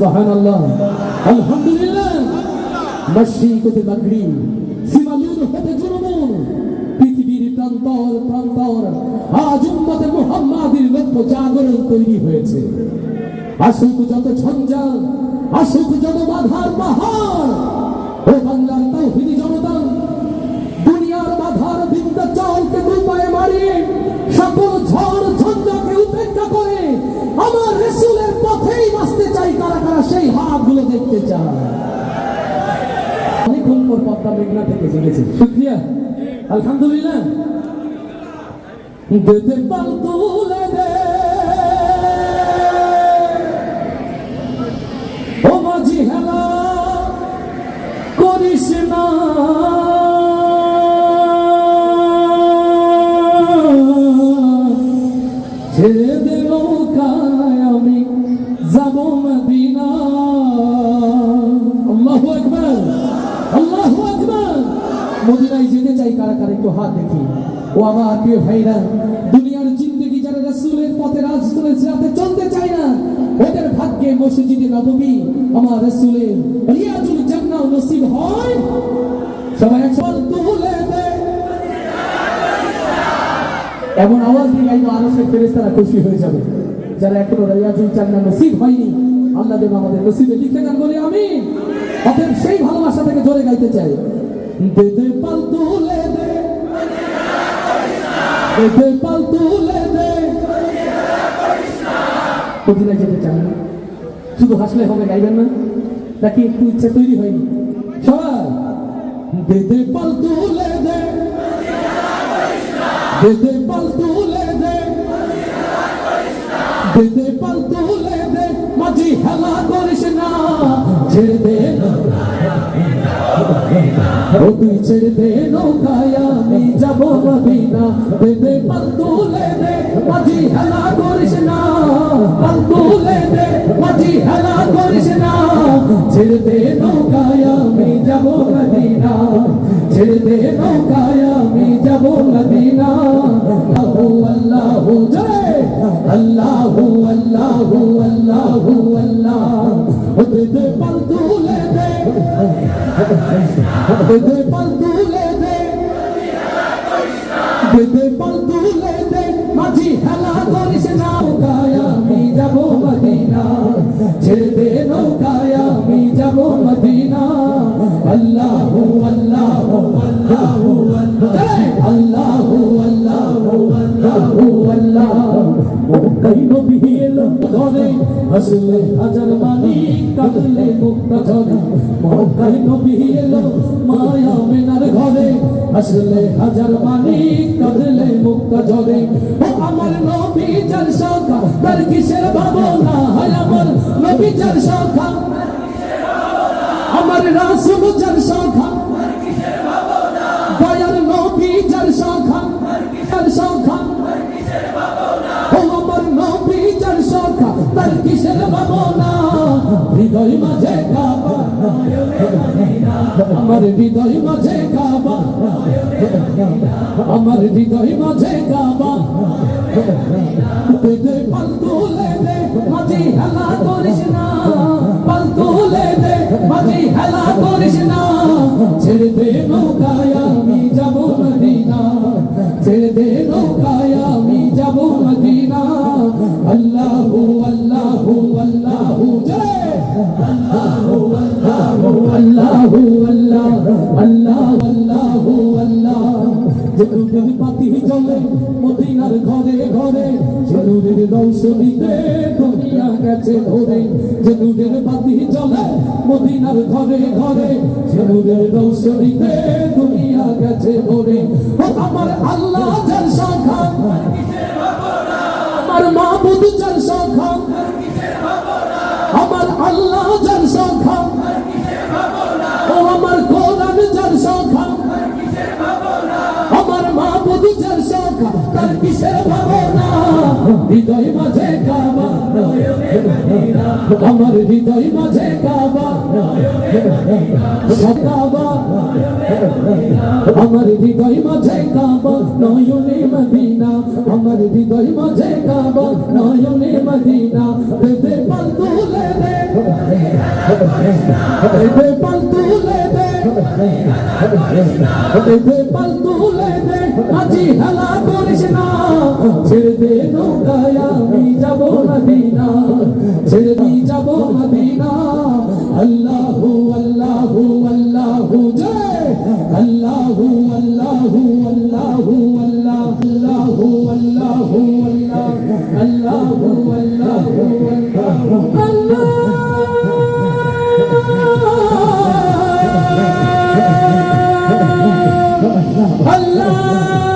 সুবহানাল্লাহ। আলহামদুলিল্লাহ। মশরিকতে মাগরিব সিমালুন হতে জুনুমুন পৃথিবীর প্রান্তর প্রান্তর, আজ উম্মতে মুহাম্মাদের লক্ষ্য জাগরণ তৈরি হয়েছে। আসুক যত ঝঞ্ঝাল আসুক যত বাধার পাহাড়, ও বাংলার তৌহিদি জনতা দুনিয়ার বাধার বিদ্যা চালকে দুপায়ে মারিয়ে সকল ঝড় ঝঞ্ঝাকে উপেক্ষা করে আমার রসুলের পথেই বাঁচতে কারা সেই হাতগুলো দেখতে চায় পদ্মা মেঘনা থেকে শুক্রিয়া। আলহামদুলিল্লাহ। ও মাঝি হেলা করিস না। মদিনায় যেতে চাই কারা কারা একটু হাত দেখি। ও আমার প্রিয় ভাইরা, দুনিয়ার জিন্দগি যারা রাসূলের পথে রাজ চলেছে রাতে চলতে চায় না, ওদের ভাগ্যে মসজিদে নববী আমার রাসূলের রিয়াজুল জান্নাহ নসিব হয়। সবাই একসাথে তুলে দে। এমন আওয়াজ দিয়ে গাইবো আরশের ফেরেশতারা খুশি হয়ে যাবে। যারা এখনও রিয়াজুল জান্নাহ নসিব হয়নি, আল্লাহ যেন আমাদের নসিবে লিখে দেন বলি আমি অতএব সেই ভালোবাসা থেকে জোরে গাইতে চাই। দে দে পাল তুলে দে। দে দে পাল তুলে দে। মদিনায় যেতে চান? না শুধু হাসলে হবে গাইবেন না? নাকি একটু ইচ্ছা তৈরি হয়নি? সবাই দে দে পাল তুলে দে। দে দে পাল তুলে দে। দে দে পাল তুলে দে। মাঝি হেলা করিস না। ছেড়ে দে। ছেড়ে দে নৌকায় আমি, যাব মদিনা দে দে পাল তুলে দে, মাঝি হেলা করিস না। পাল তুলে দে, মাঝি হেলা করিস না। ছেড়ে দে নৌকায় আমি, যাব মদিনা। ছেড়ে দে নৌকায় দে দে পাল তুলে দে দে পাল তুলে দে মাঝি হেলা হাজার মানি মক্কাই নবী এলো, মায়া মেনার ঘরে। হাসলে হাজার মানি কাঁদলে মুক্তা ঝরে ও আমার নবী যার সখা তার কিসের ভাবনা? হয় আমার নবী যার হৃদয় মাঝে আমার হৃদয় মাঝে কাবা। আমার হৃদয় মাঝে কাবা। দে দে পাল তুলে দে মাঝি হেলা করিস না। পাল তুলে দে মাঝি হেলা করিস না। ছেড়ে দে নৌকায় আমি যাব মদিনা। ছেড়ে দে নৌকায় আমি যাব মদিনা। আল্লাহু আল্লাহু আল্লাহু, জয়। যেটুকুর পাতি চলে মদিনার ঘরে ঘরে ঝেলুরের দৌসনিতে দুনিয়া গেছে ধরে ঝেলুরের পাতি চলে মদিনার ঘরে ঘরে ঝেলুরের দৌসনিতে দুনিয়া গেছে ধরে ও আমার আল্লাহ যার শাখা আমার মাহবুদ যার শাখা আমার আল্লাহ যার শাখা তার কিসের ভাবনা? হৃদয় মাঝে কাবা আমার হৃদয় মাঝে কাবা আমার হৃদয় মাঝে কাবা নয়নে মদিনা আমার হৃদয় মাঝে কাবা নয়নে মদিনা দে পাল তুলে দে। দে পাল তুলে দে। দে পাল তুলে দে। আজি হেলা ছেড়ে দে নৌকায়, আমি যাব মদিনা। ছেড়ে দি যাব মদিনা। আল্লাহু আল্লাহু আল্লাহু, জয়। আল্লাহু আল্লাহু আল্লাহু, আল্লাহ, আল্লাহু আল্লাহু, আল্লাহ, আল্লাহু। আল্লাহু। আল্লাহু